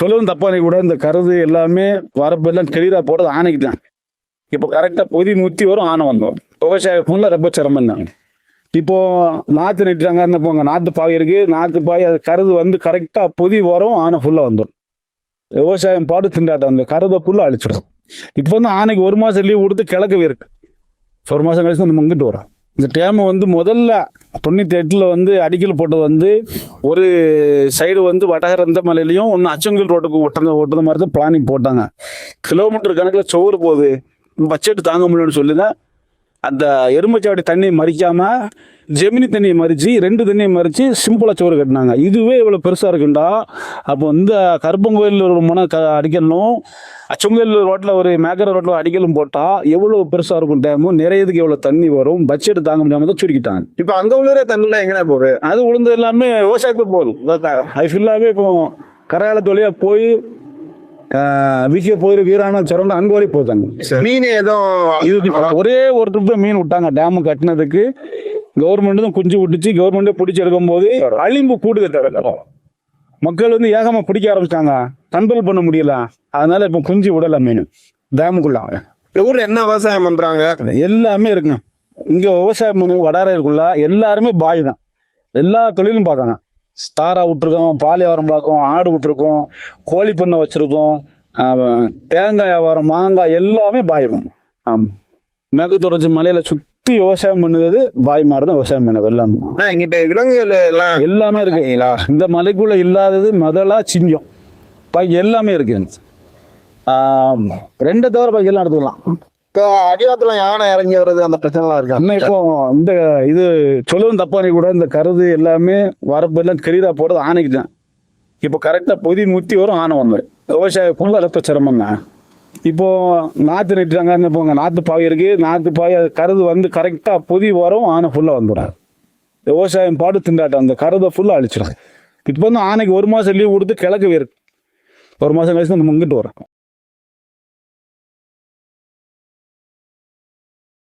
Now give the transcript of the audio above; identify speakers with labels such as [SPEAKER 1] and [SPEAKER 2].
[SPEAKER 1] சொல்லவும் தப்பா கூட இந்த கருது எல்லாமே வரப்பெல்லாம் எல்லாம் போடுறது ஆணைக்கு தான். இப்போ கரெக்டாக பொதி முத்தி வரும் ஆனை வந்தோம். விவசாயம் ஃபுல்லாக ரொம்ப சிரமம் தான். இப்போ நாற்று நட்டுறாங்க என்ன போங்க நாற்று பாய் இருக்கு. நாற்று பாய் அது கருது வந்து கரெக்டாக பொதி வரும் ஆனை ஃபுல்லாக வந்துடும். விவசாயம் பாடு திண்டாட்டம். அந்த கருதை ஃபுல்லாக அழிச்சிடும். இப்போ வந்து ஆனைக்கு ஒரு மாதம் லீவ் கொடுத்து கிழக்கு இருக்கு ஒரு மாதம் கழிச்சு நம்ம இங்கிட்டு வரோம். இந்த டேம் வந்து முதல்ல தொண்ணூற்றி எட்டில் வந்து அடிக்கல் போட்டது வந்து ஒரு சைடு வந்து வடகரந்த மலையிலையும் ஒன்று அச்சங்கல் ரோட்டுக்கு ஒட்டுறது ஒட்டுற மாதிரி தான் பிளானிங் போட்டாங்க. கிலோமீட்டர் கணக்கில் சோறு போகுது. பட்ஜெட் தாங்க முடியும்னு சொல்லி தான் அந்த எருமைச்சாவடி தண்ணியை மறிக்காம ஜெமினி தண்ணியை மறித்து ரெண்டு தண்ணியை மறித்து சிம்பிளாக சோறு கட்டினாங்க. இதுவே இவ்வளோ பெருசாக இருக்குண்டா. அப்போ இந்த கருப்பங்கோயில் ஒரு முனை க அடிக்கலும் அச்சங்கோயில் ரோட்டில் ஒரு மேக்கர ரோட்டில் அடிக்கலும் போட்டால் எவ்வளோ பெருசாக இருக்கும் டேமும் நிறையதுக்கு எவ்வளோ தண்ணி வரும். பட்ஜெட் தாங்க முடியாமல் தான் சுருக்கிட்டாங்க.
[SPEAKER 2] இப்ப அங்க உள்ள தண்ணில எங்கடா போகுது?
[SPEAKER 1] அது உளுந்து எல்லாமே விவசாயத்துக்கு போதும் அது ஃபுல்லாகவே இப்போ கரையாள தொழிலாக போய் விசிய போயிரு வீரான சிறந்த அன்பு வரை போதாங்க.
[SPEAKER 2] மீன் ஏதோ
[SPEAKER 1] இது ஒரே ஒரு ட்ரிப் தான் மீன் விட்டாங்க டேமு கட்டினதுக்கு. கவர்மெண்ட் தான் குஞ்சு விட்டுச்சு கவர்மெண்ட்டே பிடிச்சி எடுக்கும்போது அழிம்பு கூடுது தவிர மக்கள் வந்து ஏகமா பிடிக்க ஆரம்பிச்சிட்டாங்க. கண்ட்ரோல் பண்ண முடியல. அதனால இப்போ குஞ்சு விடல மீன். டேமுக்குள்ள
[SPEAKER 2] ஊர்ல என்ன விவசாயம் பண்றாங்க?
[SPEAKER 1] எல்லாமே இருக்குங்க. இங்க விவசாயம் பண்ணி வடார இருக்குள்ள எல்லாருமே பாய் தான். எல்லா தொழிலும் பார்க்காங்க ஸ்டாரா விட்டுருக்கோம் பால் வியாபாரம் பார்க்கோம் ஆடு விட்டுருக்கோம் கோழி பண்ணை வச்சிருக்கோம் தேங்காய் வியாபாரம் மாங்காய் எல்லாமே பாய் தான் ஆமாம் மேற்கு தொடர்ச்சி மலையில சுத்தி விவசாயம் பண்ணுறது பாய் மாதிரி தான் விவசாயம் பண்ணது எல்லாமே.
[SPEAKER 2] ஆனா, இங்கிட்ட விலங்குகள் எல்லாம்
[SPEAKER 1] எல்லாமே இருக்கு. இந்த மலைக்குள்ள இல்லாதது முதலா சிங்கம். பாக்கி எல்லாமே இருக்கு ஆஹ் ரெண்டை தவிர பாக்கி எல்லாம் எடுத்துக்கலாம்.
[SPEAKER 2] இப்போ அடிவாரத்துல யானை இறங்கி வர்றது அந்த பிரச்சனைலாம் இருக்கு?
[SPEAKER 1] அண்ணா இப்போ இந்த இது சொல்லவும் தப்பானி கூட இந்த கருது எல்லாமே வரப்பு எல்லாம் கிளியரா போடுறது ஆணைக்கு தான். இப்போ கரெக்டாக பொதி முத்தி வரும் ஆணை வந்துடும் விவசாயம் ஃபுல்லாக ரத்த சிரமம் தான் இப்போ நாற்று நட்டுறாங்க போங்க நாற்று பாய் இருக்கு. நாற்று பாய் கருது வந்து கரெக்டாக பொதி வரும் ஆணை ஃபுல்லாக வந்துடும் விவசாயம் பாடு திண்டாட்டம் அந்த கருதை ஃபுல்லாக அழிச்சிடும். இப்போ வந்து ஆனைக்கு ஒரு மாதம் லீவ் கொடுத்து கிழக்கு இருக்கு ஒரு மாதம் கழிச்சு நம்ம முங்கிட்டு வரோம்.